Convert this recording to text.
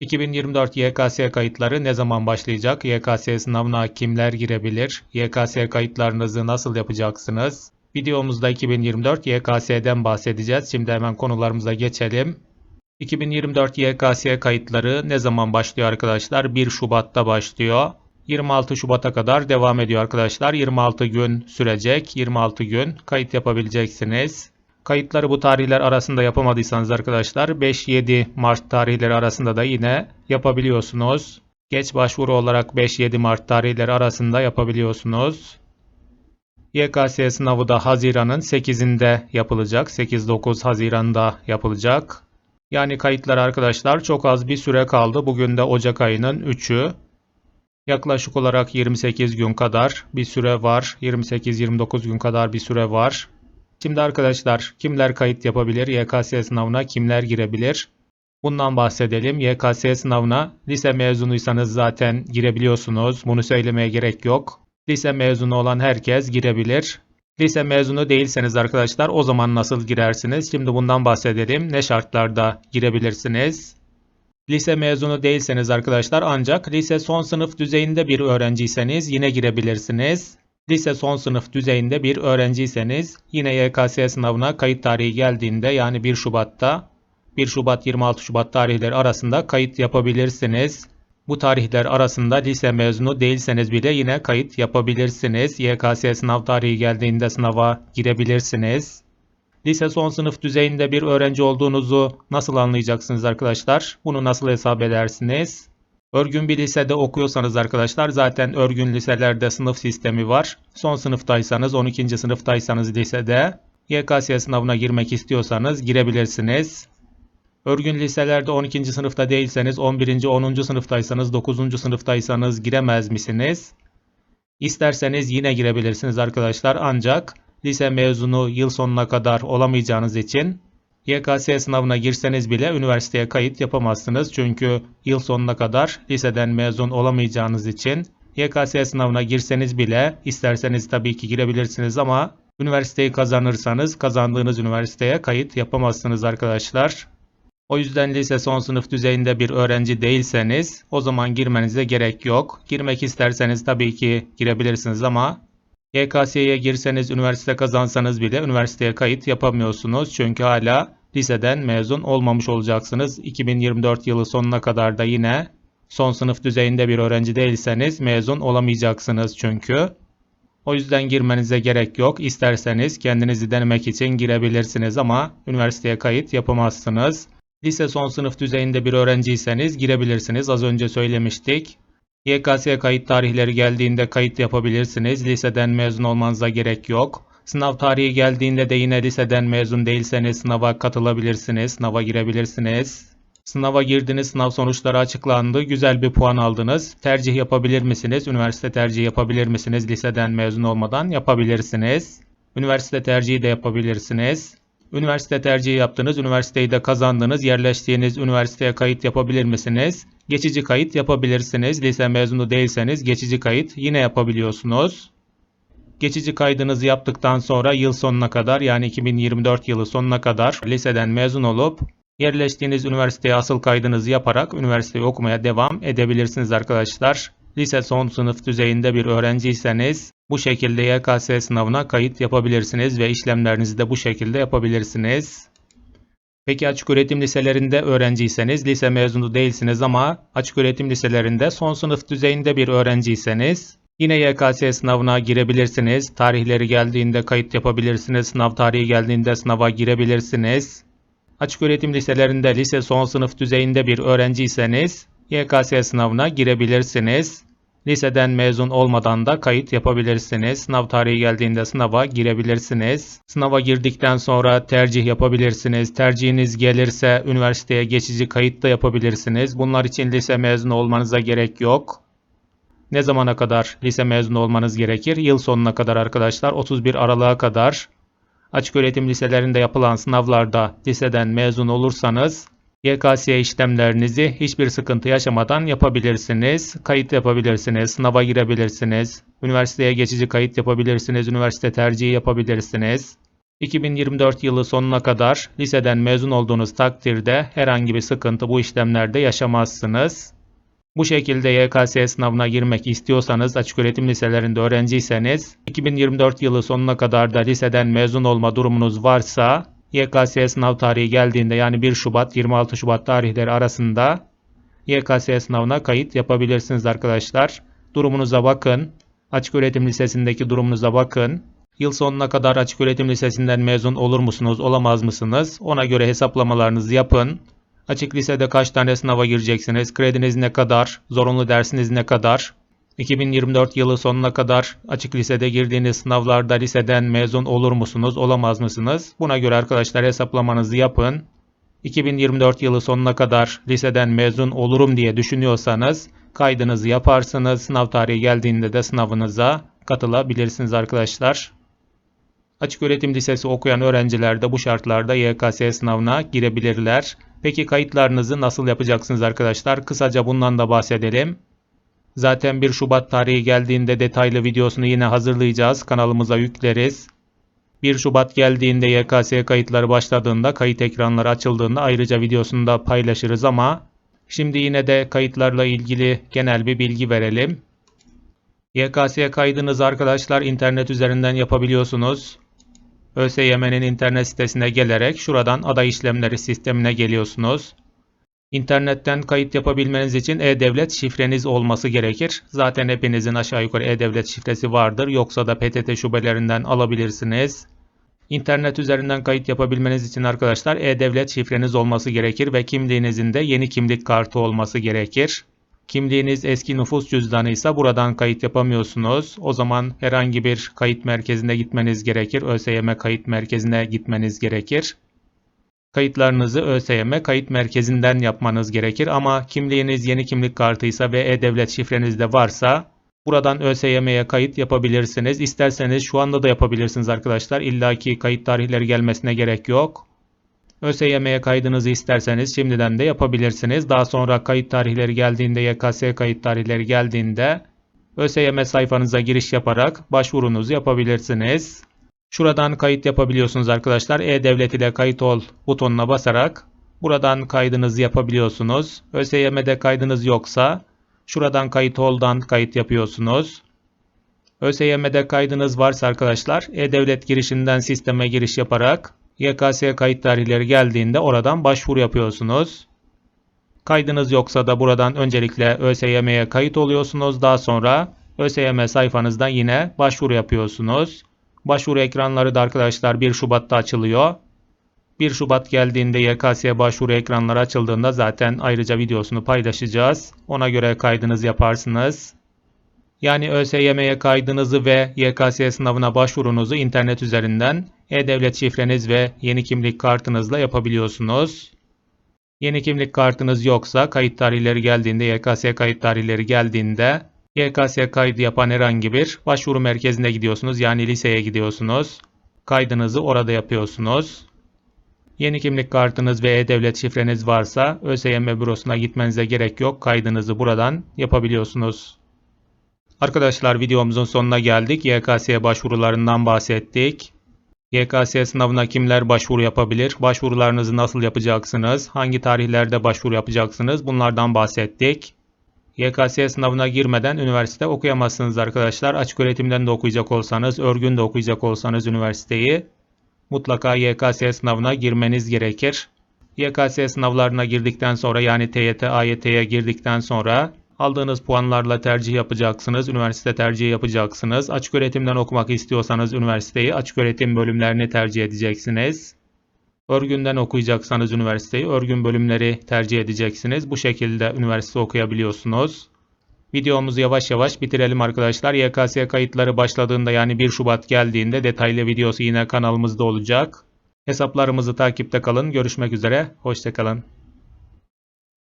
2024 YKS kayıtları ne zaman başlayacak? YKS sınavına kimler girebilir? YKS kayıtlarınızı nasıl yapacaksınız? Videomuzda 2024 YKS'den bahsedeceğiz. Şimdi hemen konularımıza geçelim. 2024 YKS kayıtları ne zaman başlıyor arkadaşlar? 1 Şubat'ta başlıyor. 26 Şubat'a kadar devam ediyor arkadaşlar. 26 gün sürecek. 26 gün kayıt yapabileceksiniz. Kayıtları bu tarihler arasında yapamadıysanız arkadaşlar 5-7 Mart tarihleri arasında da yine yapabiliyorsunuz. Geç başvuru olarak 5-7 Mart tarihleri arasında yapabiliyorsunuz. YKS sınavı da Haziran'ın 8'inde yapılacak. 8-9 Haziran'da yapılacak. Yani kayıtlar arkadaşlar çok az bir süre kaldı. Bugün de Ocak ayının 3'ü. Yaklaşık olarak 28 gün kadar bir süre var. 28-29 gün kadar bir süre var. Şimdi arkadaşlar kimler kayıt yapabilir? YKS sınavına kimler girebilir? Bundan bahsedelim. YKS sınavına lise mezunuysanız zaten girebiliyorsunuz. Bunu söylemeye gerek yok. Lise mezunu olan herkes girebilir. Lise mezunu değilseniz arkadaşlar o zaman nasıl girersiniz? Şimdi bundan bahsedelim. Ne şartlarda girebilirsiniz? Lise mezunu değilseniz arkadaşlar ancak lise son sınıf düzeyinde bir öğrenciyseniz yine girebilirsiniz. Lise son sınıf düzeyinde bir öğrenciyseniz yine YKS sınavına kayıt tarihi geldiğinde yani 1 Şubat'ta 1 Şubat 26 Şubat tarihleri arasında kayıt yapabilirsiniz. Bu tarihler arasında lise mezunu değilseniz bile yine kayıt yapabilirsiniz. YKS sınav tarihi geldiğinde sınava girebilirsiniz. Lise son sınıf düzeyinde bir öğrenci olduğunuzu nasıl anlayacaksınız arkadaşlar? Bunu nasıl hesap edersiniz? Örgün bir lisede okuyorsanız arkadaşlar zaten örgün liselerde sınıf sistemi var. Son sınıftaysanız 12. sınıftaysanız lisede YKS sınavına girmek istiyorsanız girebilirsiniz. Örgün liselerde 12. sınıfta değilseniz 11. 10. sınıftaysanız 9. sınıftaysanız giremez misiniz? İsterseniz yine girebilirsiniz arkadaşlar ancak lise mezunu yıl sonuna kadar olamayacağınız için YKS sınavına girseniz bile üniversiteye kayıt yapamazsınız. Çünkü yıl sonuna kadar liseden mezun olamayacağınız için YKS sınavına girseniz bile isterseniz tabii ki girebilirsiniz ama üniversiteyi kazanırsanız kazandığınız üniversiteye kayıt yapamazsınız arkadaşlar. O yüzden lise son sınıf düzeyinde bir öğrenci değilseniz o zaman girmenize gerek yok. Girmek isterseniz tabii ki girebilirsiniz ama YKS'ye girseniz üniversite kazansanız bile üniversiteye kayıt yapamıyorsunuz. Çünkü hala liseden mezun olmamış olacaksınız. 2024 yılı sonuna kadar da yine son sınıf düzeyinde bir öğrenci değilseniz mezun olamayacaksınız çünkü. O yüzden girmenize gerek yok. İsterseniz kendinizi denemek için girebilirsiniz ama üniversiteye kayıt yapamazsınız. Lise son sınıf düzeyinde bir öğrenciyseniz girebilirsiniz. Az önce söylemiştik. YKS kayıt tarihleri geldiğinde kayıt yapabilirsiniz. Liseden mezun olmanıza gerek yok. Sınav tarihi geldiğinde de yine liseden mezun değilseniz sınava katılabilirsiniz. Sınava girebilirsiniz. Sınava girdiniz, sınav sonuçları açıklandı. Güzel bir puan aldınız. Tercih yapabilir misiniz? Üniversite tercihi yapabilir misiniz? Liseden mezun olmadan yapabilirsiniz. Üniversite tercihi de yapabilirsiniz. Üniversite tercihi yaptınız, üniversiteyi de kazandınız, yerleştiğiniz üniversiteye kayıt yapabilir misiniz? Geçici kayıt yapabilirsiniz. Lise mezunu değilseniz geçici kayıt yine yapabiliyorsunuz. Geçici kaydınızı yaptıktan sonra yıl sonuna kadar yani 2024 yılı sonuna kadar liseden mezun olup yerleştiğiniz üniversiteye asıl kaydınızı yaparak üniversiteyi okumaya devam edebilirsiniz arkadaşlar. Lise son sınıf düzeyinde bir öğrenciyseniz bu şekilde YKS sınavına kayıt yapabilirsiniz ve işlemlerinizi de bu şekilde yapabilirsiniz. Peki açık öğretim liselerinde öğrenciyseniz, lise mezunu değilsiniz ama açık öğretim liselerinde son sınıf düzeyinde bir öğrenciyseniz yine YKS sınavına girebilirsiniz. Tarihleri geldiğinde kayıt yapabilirsiniz. Sınav tarihi geldiğinde sınava girebilirsiniz. Açık öğretim liselerinde lise son sınıf düzeyinde bir öğrenciyseniz YKS sınavına girebilirsiniz. Liseden mezun olmadan da kayıt yapabilirsiniz. Sınav tarihi geldiğinde sınava girebilirsiniz. Sınava girdikten sonra tercih yapabilirsiniz. Tercihiniz gelirse üniversiteye geçici kayıt da yapabilirsiniz. Bunlar için lise mezunu olmanıza gerek yok. Ne zamana kadar lise mezunu olmanız gerekir? Yıl sonuna kadar arkadaşlar 31 Aralık'a kadar açık öğretim liselerinde yapılan sınavlarda liseden mezun olursanız YKS işlemlerinizi hiçbir sıkıntı yaşamadan yapabilirsiniz. Kayıt yapabilirsiniz, sınava girebilirsiniz, üniversiteye geçici kayıt yapabilirsiniz, üniversite tercihi yapabilirsiniz. 2024 yılı sonuna kadar liseden mezun olduğunuz takdirde herhangi bir sıkıntı bu işlemlerde yaşamazsınız. Bu şekilde YKS sınavına girmek istiyorsanız, açıköğretim liselerinde öğrenciyseniz, 2024 yılı sonuna kadar da liseden mezun olma durumunuz varsa, YKS sınav tarihi geldiğinde yani 1 Şubat 26 Şubat tarihleri arasında YKS sınavına kayıt yapabilirsiniz arkadaşlar. Durumunuza bakın. Açıköğretim lisesindeki durumunuza bakın. Yıl sonuna kadar açıköğretim lisesinden mezun olur musunuz, olamaz mısınız? Ona göre hesaplamalarınızı yapın. Açık lisede kaç tane sınava gireceksiniz? Krediniz ne kadar? Zorunlu dersiniz ne kadar? 2024 yılı sonuna kadar açık lisede girdiğiniz sınavlarda liseden mezun olur musunuz, olamaz mısınız? Buna göre arkadaşlar hesaplamanızı yapın. 2024 yılı sonuna kadar liseden mezun olurum diye düşünüyorsanız kaydınızı yaparsınız. Sınav tarihi geldiğinde de sınavınıza katılabilirsiniz arkadaşlar. Açık öğretim lisesi okuyan öğrenciler de bu şartlarda YKS sınavına girebilirler. Peki kayıtlarınızı nasıl yapacaksınız arkadaşlar? Kısaca bundan da bahsedelim. Zaten 1 Şubat tarihi geldiğinde detaylı videosunu yine hazırlayacağız. Kanalımıza yükleriz. 1 Şubat geldiğinde YKS kayıtları başladığında, kayıt ekranları açıldığında ayrıca videosunu da paylaşırız ama şimdi yine de kayıtlarla ilgili genel bir bilgi verelim. YKS kaydınızı arkadaşlar internet üzerinden yapabiliyorsunuz. ÖSYM'nin internet sitesine gelerek şuradan aday işlemleri sistemine geliyorsunuz. İnternetten kayıt yapabilmeniz için e-devlet şifreniz olması gerekir. Zaten hepinizin aşağı yukarı e-devlet şifresi vardır. Yoksa da PTT şubelerinden alabilirsiniz. İnternet üzerinden kayıt yapabilmeniz için arkadaşlar e-devlet şifreniz olması gerekir ve kimliğinizin de yeni kimlik kartı olması gerekir. Kimliğiniz eski nüfus cüzdanı ise buradan kayıt yapamıyorsunuz. O zaman herhangi bir kayıt merkezine gitmeniz gerekir. ÖSYM kayıt merkezine gitmeniz gerekir. Kayıtlarınızı ÖSYM kayıt merkezinden yapmanız gerekir ama kimliğiniz yeni kimlik kartıysa ve e-devlet şifreniz de varsa buradan ÖSYM'ye kayıt yapabilirsiniz. İsterseniz şu anda da yapabilirsiniz arkadaşlar. İlla ki kayıt tarihleri gelmesine gerek yok. ÖSYM'ye kaydınızı isterseniz şimdiden de yapabilirsiniz. Daha sonra kayıt tarihleri geldiğinde, YKS kayıt tarihleri geldiğinde ÖSYM sayfanıza giriş yaparak başvurunuzu yapabilirsiniz. Şuradan kayıt yapabiliyorsunuz arkadaşlar. E-Devlet ile kayıt ol butonuna basarak buradan kaydınızı yapabiliyorsunuz. ÖSYM'de kaydınız yoksa şuradan kayıt oldan kayıt yapıyorsunuz. ÖSYM'de kaydınız varsa arkadaşlar E-Devlet girişinden sisteme giriş yaparak YKS kayıt tarihleri geldiğinde oradan başvuru yapıyorsunuz. Kaydınız yoksa da buradan öncelikle ÖSYM'ye kayıt oluyorsunuz. Daha sonra ÖSYM sayfanızdan yine başvuru yapıyorsunuz. Başvuru ekranları da arkadaşlar 1 Şubat'ta açılıyor. 1 Şubat geldiğinde YKS başvuru ekranları açıldığında zaten ayrıca videosunu paylaşacağız. Ona göre kaydınızı yaparsınız. Yani ÖSYM'ye kaydınızı ve YKS sınavına başvurunuzu internet üzerinden e-devlet şifreniz ve yeni kimlik kartınızla yapabiliyorsunuz. Yeni kimlik kartınız yoksa kayıt tarihleri geldiğinde YKS kayıt tarihleri geldiğinde YKS kaydı yapan herhangi bir başvuru merkezine gidiyorsunuz. Yani liseye gidiyorsunuz. Kaydınızı orada yapıyorsunuz. Yeni kimlik kartınız ve e-devlet şifreniz varsa ÖSYM bürosuna gitmenize gerek yok. Kaydınızı buradan yapabiliyorsunuz. Arkadaşlar videomuzun sonuna geldik. YKS başvurularından bahsettik. YKS sınavına kimler başvuru yapabilir? Başvurularınızı nasıl yapacaksınız? Hangi tarihlerde başvuru yapacaksınız? Bunlardan bahsettik. YKS sınavına girmeden üniversite okuyamazsınız arkadaşlar. Açık öğretimden de okuyacak olsanız, örgün de okuyacak olsanız üniversiteyi mutlaka YKS sınavına girmeniz gerekir. YKS sınavlarına girdikten sonra yani TYT, AYT'ye girdikten sonra aldığınız puanlarla tercih yapacaksınız. Üniversite tercihi yapacaksınız. Açık öğretimden okumak istiyorsanız üniversiteyi açık öğretim bölümlerini tercih edeceksiniz. Örgünden okuyacaksanız üniversiteyi örgün bölümleri tercih edeceksiniz. Bu şekilde üniversite okuyabiliyorsunuz. Videomuzu yavaş yavaş bitirelim arkadaşlar. YKS kayıtları başladığında yani 1 Şubat geldiğinde detaylı videosu yine kanalımızda olacak. Hesaplarımızı takipte kalın. Görüşmek üzere. Hoşçakalın.